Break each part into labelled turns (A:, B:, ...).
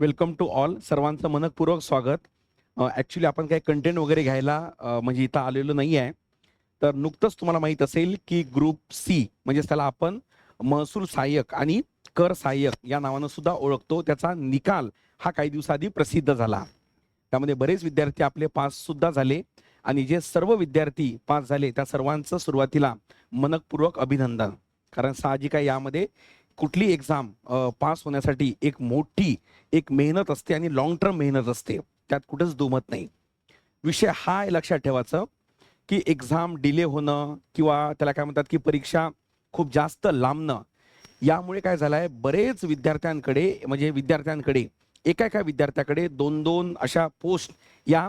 A: Welcome to all. सर्वांचं मनपूर्वक स्वागत. ॲक्च्युली आपण काही कंटेंट वगैरे घ्यायला म्हणजे इथं आलेलो नाही आहे तर नुकतंच तुम्हाला माहीत असेल की ग्रुप सी म्हणजे त्याला आपण महसूल सहाय्यक आणि कर सहाय्यक या नावानं सुद्धा ओळखतो. त्याचा निकाल हा काही दिवसाआधी प्रसिद्ध झाला. त्यामध्ये बरेच विद्यार्थी आपले पास सुद्धा झाले आणि जे सर्व विद्यार्थी पास झाले त्या सर्वांचं सुरुवातीला मनपूर्वक अभिनंदन. कारण साहजिक आहे यामध्ये कुठली एक्झाम पास होण्यासाठी एक मोठी एक मेहनत असते आणि लॉंग टर्म मेहनत असते. त्यात कुठंच दुमत नाही. विषय हा लक्षात ठेवायचं की एक्झाम डिले होणं किंवा त्याला काय म्हणतात की परीक्षा खूप जास्त लांबणं यामुळे काय झालं आहे बरेच विद्यार्थ्यांकडे म्हणजे विद्यार्थ्यांकडे एका एका विद्यार्थ्याकडे दोन दोन अशा पोस्ट या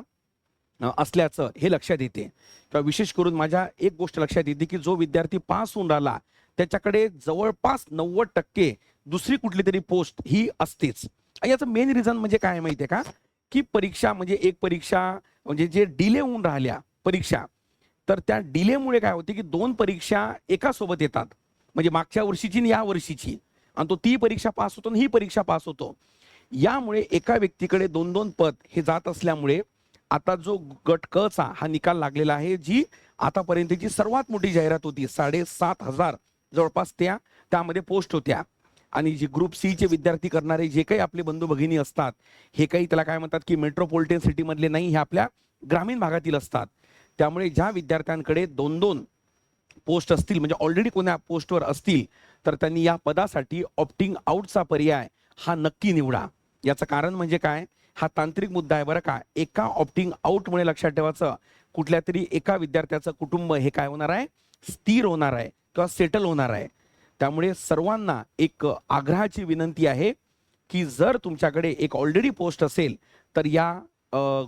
A: असल्याचं हे लक्षात येते. किंवा विशेष करून माझ्या एक गोष्ट लक्षात येते की जो विद्यार्थी पास होऊन राहिला त्याच्याकडे जवळपास नव्वद टक्के दुसरी कुठली तरी पोस्ट ही असतेच. याचं मेन रिझन म्हणजे काय आहे आहे का? की परीक्षा म्हणजे एक परीक्षा म्हणजे जे डिले होऊन राहिल्या परीक्षा तर त्या डिलेमुळे काय होते की दोन परीक्षा एका सोबत येतात. म्हणजे मागच्या वर्षीची आणि या वर्षीची. आणि तो ती परीक्षा पास होतो आणि ही परीक्षा पास होतो. यामुळे एका व्यक्तीकडे दोन दोन पद हे जात असल्यामुळे आता जो गट क चा हा निकाल लागलेला आहे जी आतापर्यंतची सर्वात मोठी जाहिरात होती साडेसात हजार जवळपास त्या त्यामध्ये पोस्ट होत्या. आणि जी ग्रुप सीचे विद्यार्थी करणारे जे काही आपले बंधू भगिनी असतात हे काही त्याला काय म्हणतात की मेट्रोपॉलिटन सिटीमधले नाही हे आपल्या ग्रामीण भागातील असतात. त्यामुळे ज्या विद्यार्थ्यांकडे दोन दोन पोस्ट असतील म्हणजे ऑलरेडी कोण्या पोस्टवर असतील तर त्यांनी या पदासाठी ऑप्टिंग आउटचा पर्याय हा नक्की निवडा. याचं कारण म्हणजे काय? हा तांत्रिक मुद्दा आहे बरं का. एका ऑप्टिंग आउटमुळे लक्षात ठेवायचं कुठल्या तरी एका विद्यार्थ्याचं कुटुंब हे काय होणार आहे? स्थिर होणार आहे. किंवा सेटल होणार आहे. त्यामुळे सर्वांना एक आग्रहाची विनंती आहे की जर तुमच्याकडे एक ऑलरेडी पोस्ट असेल तर या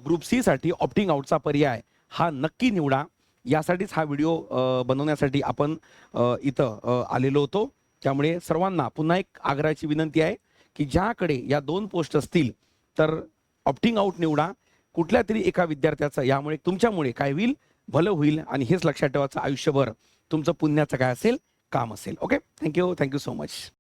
A: ग्रुप सी साठी ऑप्टिंग आउटचा पर्याय हा नक्की निवडा. यासाठीच हा व्हिडिओ बनवण्यासाठी आपण इथं आलेलो होतो. त्यामुळे सर्वांना पुन्हा एक आग्रहाची विनंती आहे की ज्याकडे या दोन पोस्ट असतील तर ऑप्टिंग आउट निवडा. कुठल्या तरी एका विद्यार्थ्याचं यामुळे तुमच्यामुळे काय होईल भलं होईल आणि हेच लक्षात ठेवायचं आयुष्यभर. तुमचं पुण्याचं काय असेल काम असेल. Okay thank you thank you so much